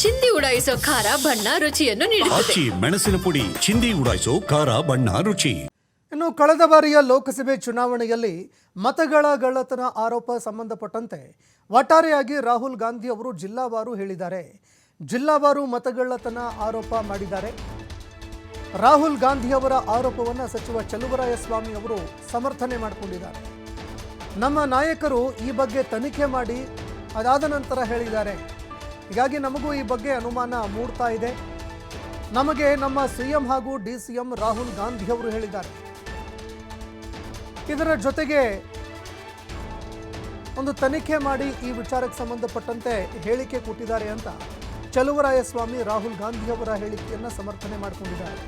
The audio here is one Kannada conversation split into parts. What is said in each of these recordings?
ಚಿಂದಿ ಉಡಾಯಿಸೋ ಖಾರ ಬಣ್ಣ ರುಚಿಯನ್ನು ನೀಡುತ್ತದೆ. ಆಚಿ ಮೆಣಸಿನ ಪುಡಿ ಚಿಂದಿ ಉಡಾಯಿಸೋ ಖಾರ ಬಣ್ಣ ರುಚಿ. ಇನ್ನು ಕಳೆದ ಬಾರಿಯ ಲೋಕಸಭೆ ಚುನಾವಣೆಯಲ್ಲಿ ಮತಗಳ ಗಳ್ಳತನ ಆರೋಪ ಸಂಬಂಧಪಟ್ಟಂತೆ ಒಟ್ಟಾರೆಯಾಗಿ ರಾಹುಲ್ ಗಾಂಧಿ ಅವರು ಜಿಲ್ಲಾವಾರು ಹೇಳಿದ್ದಾರೆ. ಜಿಲ್ಲಾವಾರು ಮತಗಳ್ಳತನ ಆರೋಪ ಮಾಡಿದ್ದಾರೆ. ರಾಹುಲ್ ಗಾಂಧಿ ಅವರ ಆರೋಪವನ್ನು ಸಚಿವ ಚಲುವರಾಯಸ್ವಾಮಿ ಅವರು ಸಮರ್ಥನೆ ಮಾಡಿಕೊಂಡಿದ್ದಾರೆ. ನಮ್ಮ ನಾಯಕರು ಈ ಬಗ್ಗೆ ತನಿಖೆ ಮಾಡಿ ಅದಾದ ನಂತರ ಹೇಳಿದ್ದಾರೆ. ಹೀಗಾಗಿ ನಮಗೂ ಈ ಬಗ್ಗೆ ಅನುಮಾನ ಮೂಡ್ತಾ ಇದೆ. ನಮಗೆ ನಮ್ಮ ಸಿಎಂ ಹಾಗೂ D C M Rahul Gandhi ಅವರು ಹೇಳಿದ್ದಾರೆ. ಇದರ ಜೊತೆಗೆ ಒಂದು ತನಿಖೆ ಮಾಡಿ ಈ ವಿಚಾರಕ್ಕೆ ಸಂಬಂಧಪಟ್ಟಂತೆ ಹೇಳಿಕೆ ಕೊಟ್ಟಿದ್ದಾರೆ ಅಂತ ಚಲುವರಾಯಸ್ವಾಮಿ ರಾಹುಲ್ ಗಾಂಧಿ ಅವರ ಹೇಳಿಕೆಯನ್ನು ಸಮರ್ಥನೆ ಮಾಡಿಕೊಂಡಿದ್ದಾರೆ.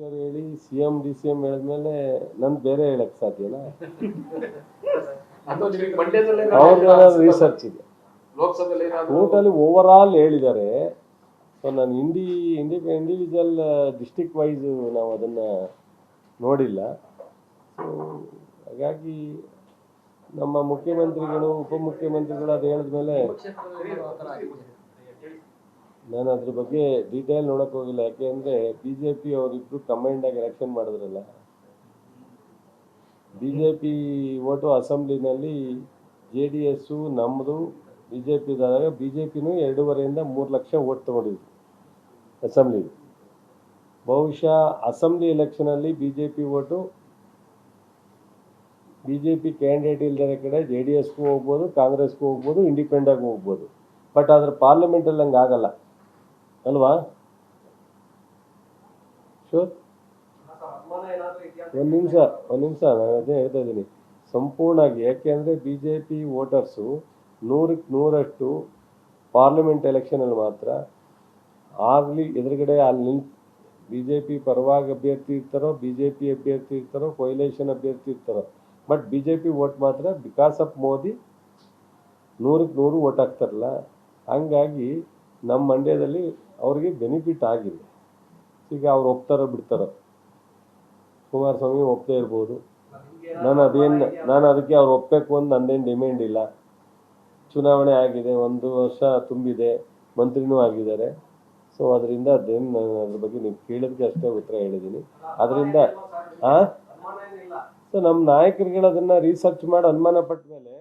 ಹೇಳಿ ಸಿಎಂ ಡಿ ಸಿ ಎಂ ಹೇಳಿದ್ಮೇಲೆ ನಾನು ಬೇರೆ ಹೇಳಕ್ ಸಾಧ್ಯನಾ ರಿಸರ್ಚ್ ಇದೆ. ಟೋಟಲಿ ಓವರ್ ಆಲ್ ಹೇಳಿದ್ದಾರೆ. ಸೊ ನಾನು ಇಂಡಿ ಇಂಡಿ ಇಂಡಿವಿಜುವಲ್ ಡಿಸ್ಟಿಕ್ ವೈಸ್ ನಾವು ಅದನ್ನ ನೋಡಿಲ್ಲ. ಸೊ ಹಾಗಾಗಿ ನಮ್ಮ ಮುಖ್ಯಮಂತ್ರಿಗಳು ಉಪಮುಖ್ಯಮಂತ್ರಿಗಳು ಅದು ಹೇಳಿದ್ಮೇಲೆ ನಾನು ಅದ್ರ ಬಗ್ಗೆ ಡೀಟೇಲ್ ನೋಡಕ್ ಹೋಗಿಲ್ಲ. ಯಾಕೆಂದ್ರೆ ಬಿಜೆಪಿ ಅವರಿಬ್ರು ಕಂಬೈಂಡ್ ಆಗಿ ಎಲೆಕ್ಷನ್ ಮಾಡಿದ್ರಲ್ಲ. ಬಿಜೆಪಿ ಓಟು ಅಸೆಂಬ್ಲಿನಲ್ಲಿ ಜೆ ಡಿ ಎಸ್ಸು ನಮ್ಮದು ಬಿ ಜೆ ಪಿದಾಗ ಬಿ ಜೆ ಪಿನೂ ಎರಡೂವರೆಯಿಂದ ಮೂರು ಲಕ್ಷ ಓಟ್ ತೊಗೊಂಡಿದ್ವಿ ಅಸೆಂಬ್ಲಿ ಬಹುಶಃ assembly ಎಲೆಕ್ಷನಲ್ಲಿ B J P vote B J P candidate ಇಲ್ದಿರೋ ಕಡೆ ಜೆ ಡಿ ಎಸ್ಗೂ ಹೋಗ್ಬೋದು, ಕಾಂಗ್ರೆಸ್ಗೂ ಹೋಗ್ಬೋದು, ಇಂಡಿಪೆಂಡಾಗಿ ಹೋಗ್ಬೋದು. ಬಟ್ ಆದರೆ ಪಾರ್ಲಿಮೆಂಟಲ್ಲಿ ಹಂಗೆ ಆಗಲ್ಲ, ಅಲ್ವಾ? ಶೋರ್ ಒಂದು ನಿಮಿಷ ಒಂದು ನಿಮಿಷ, ನಾನು ಅದೇ ಹೇಳ್ತಾ ಇದ್ದೀನಿ. ಸಂಪೂರ್ಣವಾಗಿ ಯಾಕೆಂದರೆ ಬಿ ಜೆ ಪಿ ವೋಟರ್ಸು ನೂರಕ್ಕೆ ನೂರಷ್ಟು ಪಾರ್ಲಿಮೆಂಟ್ ಎಲೆಕ್ಷನಲ್ಲಿ ಮಾತ್ರ ಆಗಲಿ ಎದುರುಗಡೆ ಅಲ್ಲಿ ನಿಂತು ಬಿ ಜೆ ಪಿ ಪರವಾಗಿ ಅಭ್ಯರ್ಥಿ ಇರ್ತಾರೋ ಬಿ ಜೆ ಪಿ ಅಭ್ಯರ್ಥಿ ಇರ್ತಾರೋ ಕೊಯ್ಲೇಷನ್ ಅಭ್ಯರ್ಥಿ ಇರ್ತಾರೋ but B J P vote ಮಾತ್ರ ಬಿಕಾಸ್ ಆಫ್ ಮೋದಿ ನೂರಕ್ಕೆ ನೂರು ವೋಟ್ ಹಾಕ್ತಾರಲ್ಲ. ಹಂಗಾಗಿ ನಮ್ಮ ಮಂಡ್ಯದಲ್ಲಿ ಅವ್ರಿಗೆ ಬೆನಿಫಿಟ್ ಆಗಿದೆ. ಈಗ ಅವ್ರು ಒಪ್ತಾರೋ ಬಿಡ್ತಾರೋ? ಕುಮಾರಸ್ವಾಮಿ ಒಪ್ಪದೇ ಇರ್ಬೋದು. ನಾನು ಅದೇನು ನಾನು ಅದಕ್ಕೆ ಅವ್ರು ಒಪ್ಪಬೇಕು ಅಂತ ನಂದೇನು ಡಿಮ್ಯಾಂಡ್ ಇಲ್ಲ. ಚುನಾವಣೆ ಆಗಿದೆ, ಒಂದು ವರ್ಷ ತುಂಬಿದೆ, ಮಂತ್ರಿನೂ ಆಗಿದ್ದಾರೆ. ಸೊ ಅದರಿಂದ ಅದೇನು ನಾನು ಅದ್ರ ಬಗ್ಗೆ ನೀವು ಕೇಳೋದಕ್ಕೆ ಅಷ್ಟೇ ಉತ್ತರ ಹೇಳಿದ್ದೀನಿ. ಅದರಿಂದ ಹಾಂ ಸೊ ನಮ್ಮ ನಾಯಕರುಗಳು ಅದನ್ನು ರಿಸರ್ಚ್ ಮಾಡಿ ಅನುಮಾನ ಪಟ್ಟ ಮೇಲೆ